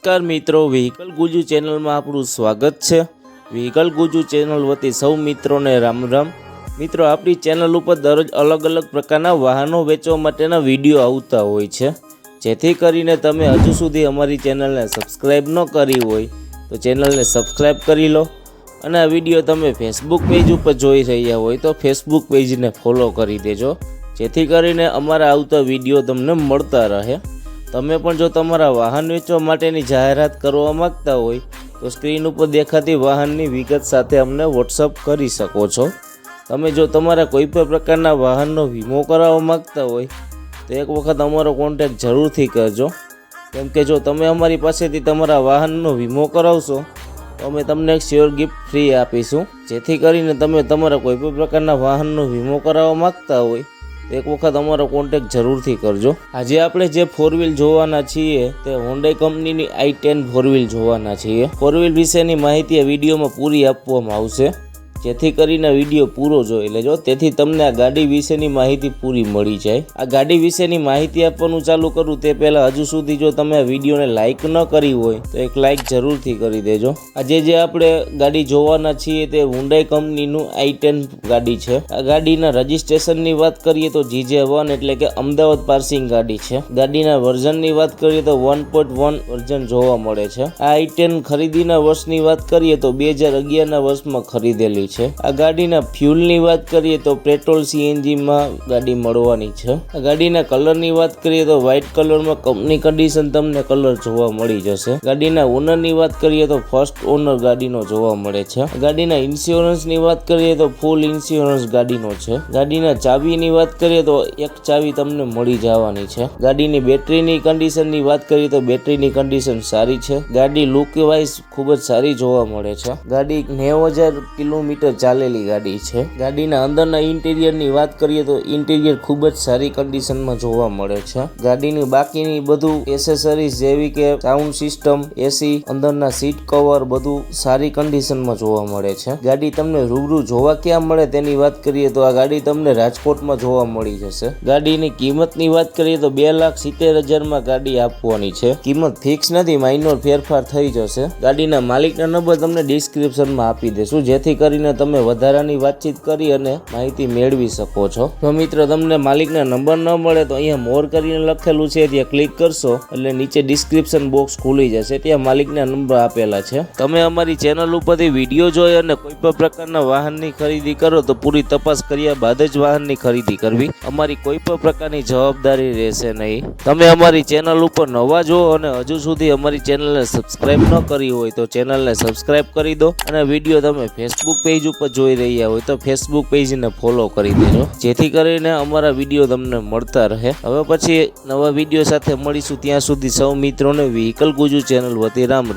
નમસ્કાર મિત્રો વ્હીકલ ગુજુ ચેનલમાં આપણું સ્વાગત છે. વ્હીકલ ગુજુ ચેનલ વતી સૌ મિત્રોને રામ રામ. મિત્રો, આપણી ચેનલ ઉપર દરરોજ અલગ અલગ પ્રકારના વાહનો વેચવા માટેના વીડિયો આવતા હોય છે. જેથી કરીને તમે હજુ સુધી અમારી ચેનલને સબસ્ક્રાઈબ ન કરી હોય, તો ચેનલને સબસ્ક્રાઈબ કરી લો. અને આ વીડિયો તમે ફેસબુક પેજ ઉપર જોઈ રહ્યા હોય, તો ફેસબુક પેજને ફોલો કરી દેજો. જેથી કરીને અમારા આવતા વીડિયો તમને મળતા રહે. તમે પણ જો તમારા વાહન વેચવા માટેની જાહેરાત કરવા માંગતા હોય, તો સ્ક્રીન ઉપર દેખાતી વાહનની વિગત સાથે અમને વોટ્સઅપ કરી શકો છો. તમે જો તમારા કોઈ પણ પ્રકારના વાહનનો વીમો કરાવવા માંગતા હોય, તો એક વખત અમારો કોન્ટેક્ટ જરૂરથી કરજો. કેમ કે જો તમે અમારી પાસેથી તમારા વાહનનો વીમો કરાવશો, તો અમે તમને એક શ્યોર ગિફ્ટ ફ્રી આપીશું. જેથી કરીને તમે તમારા કોઈ પણ પ્રકારના વાહનનો વીમો કરાવવા માગતા હોય એક વખત અમારો કોન્ટેક્ટ જરૂરથી કરજો. આજે આપણે જે ફોર વ્હીલ જોવાના છીએ તે હોન્ડાઈ કંપનીની આઈ ટેન ફોર વ્હીલ જોવાના છીએ. ફોર વ્હીલ વિશેની માહિતી આ વિડીયોમાં પૂરી આપવામાં આવશે. જેથી કરીને વીડિયો પૂરો જોઈ લેજો. તેથી તમને આ ગાડી વિશેની માહિતી પૂરી મળી જાય. આ ગાડી વિશેની માહિતી આપવાનું ચાલુ કરું તે પહેલાં હજુ સુધી જો તમે આ વિડીયોને લાઇક ન કરી હોય, તો એક લાઇક જરૂરથી કરી દેજો. આજે જે આપણે ગાડી જોવાના છીએ તે હુન્ડાઈ કંપનીનું આઈ ટેન ગાડી છે. આ ગાડીના રજિસ્ટ્રેશનની વાત કરીએ તો જીજે વન એટલે કે અમદાવાદ પાર્સિંગ ગાડી છે. ગાડીના વર્ઝનની વાત કરીએ તો વન પોઈન્ટ વન વર્ઝન જોવા મળે છે. આ આઈ ટેન ખરીદીના વર્ષની વાત કરીએ તો બે હજાર અગિયારના વર્ષમાં ખરીદેલી છે. આ ગાડીના ફ્યુલની વાત કરીએ તો પેટ્રોલ સીએનજીમાં ગાડી મળવાની છે. આ ગાડીના કલરની વાત કરીએ તો વ્હાઇટ કલરમાં કંપની કન્ડિશન તમને કલર જોવા મળી જશે. ગાડીના ઓનરની વાત કરીએ તો ફર્સ્ટ ઓનર ગાડીનો જોવા મળે છે. ગાડીના ઇન્સ્યોરન્સની વાત કરીએ તો ફૂલ ઇન્સ્યોરન્સ ગાડીનો છે. ગાડીના ચાવીની વાત કરીએ તો એક ચાવી તમને મળી જવાની છે. ગાડીની બેટરીની કન્ડિશનની વાત કરીએ તો બેટરીની કન્ડિશન સારી છે. ગાડી લુક વાઇઝ ખૂબ જ સારી જોવા મળે છે. ગાડી નેવું હજાર કિલોમીટર ચાલેલી ગાડી છે. ગાડીના અંદરના ઇન્ટિરિયરની વાત કરીએ તો ઇન્ટિરિયર ખૂબ જ સારી કન્ડિશનમાં જોવા મળે છે. ગાડીની બાકીની બધું એસેસરીઝ જેવી કે સાઉન્ડ સિસ્ટમ, એસી, અંદરના સીટ કવર બધું સારી કન્ડિશનમાં જોવા મળે છે. ગાડી તમને રૂબરૂ જોવા ક્યાં મળે તેની વાત કરીએ તો આ ગાડી તમને રાજકોટમાં જોવા મળી જશે. ગાડીની કિંમતની વાત કરીએ તો બે લાખ સિત્તેર હજારમાં ગાડી આપવાની છે. કિંમત ફિક્સ નથી, માઇનોર ફેરફાર થઈ જશે. ગાડીના માલિકના નંબર તમને ડિસ્ક્રિપ્શનમાં આપી દેશું જેથી કરીને તમે વધારાની વાતચીત કરી અને માહિતી મેળવી શકો છો. તો મિત્રો, તમને માલિકના નંબર ન મળે તો અહીંયા મોર કરીને લખેલું છે. ત્યાં ક્લિક કરશો એટલે નીચે ડિસ્ક્રિપ્શન બોક્સ ખુલી જશે. ત્યાં માલિકના નંબર આપેલા છે. તમે અમારી ચેનલ ઉપરથી વીડિયો જોઈ અને કોઈ પણ પ્રકારના વાહનની ખરીદી કરો તો પૂરી તપાસ કર્યા બાદ જ વાહનની ખરીદી કરવી. અમારી કોઈ પણ પ્રકારની જવાબદારી રહેશે નહીં. તમે અમારી ચેનલ ઉપર નવા જો અને હજુ સુધી અમારી ચેનલને સબસ્ક્રાઇબ ન કરી હોય તો ચેનલને સબસ્ક્રાઇબ કરી દો અને વીડિયો તમે ફેસબુક પેજ ઉપર જોઈ રહ્યા હોય તો ફેસબુક પેજને ફોલો કરી દેજો. જેથી કરીને અમારા વીડિયો તમને મળતા રહે. હવે પછી નવા વીડિયો સાથે મળીશું. ત્યાં સુધી સૌ મિત્રોને વ્હીકલ ગુજુ ચેનલ વતી રામ.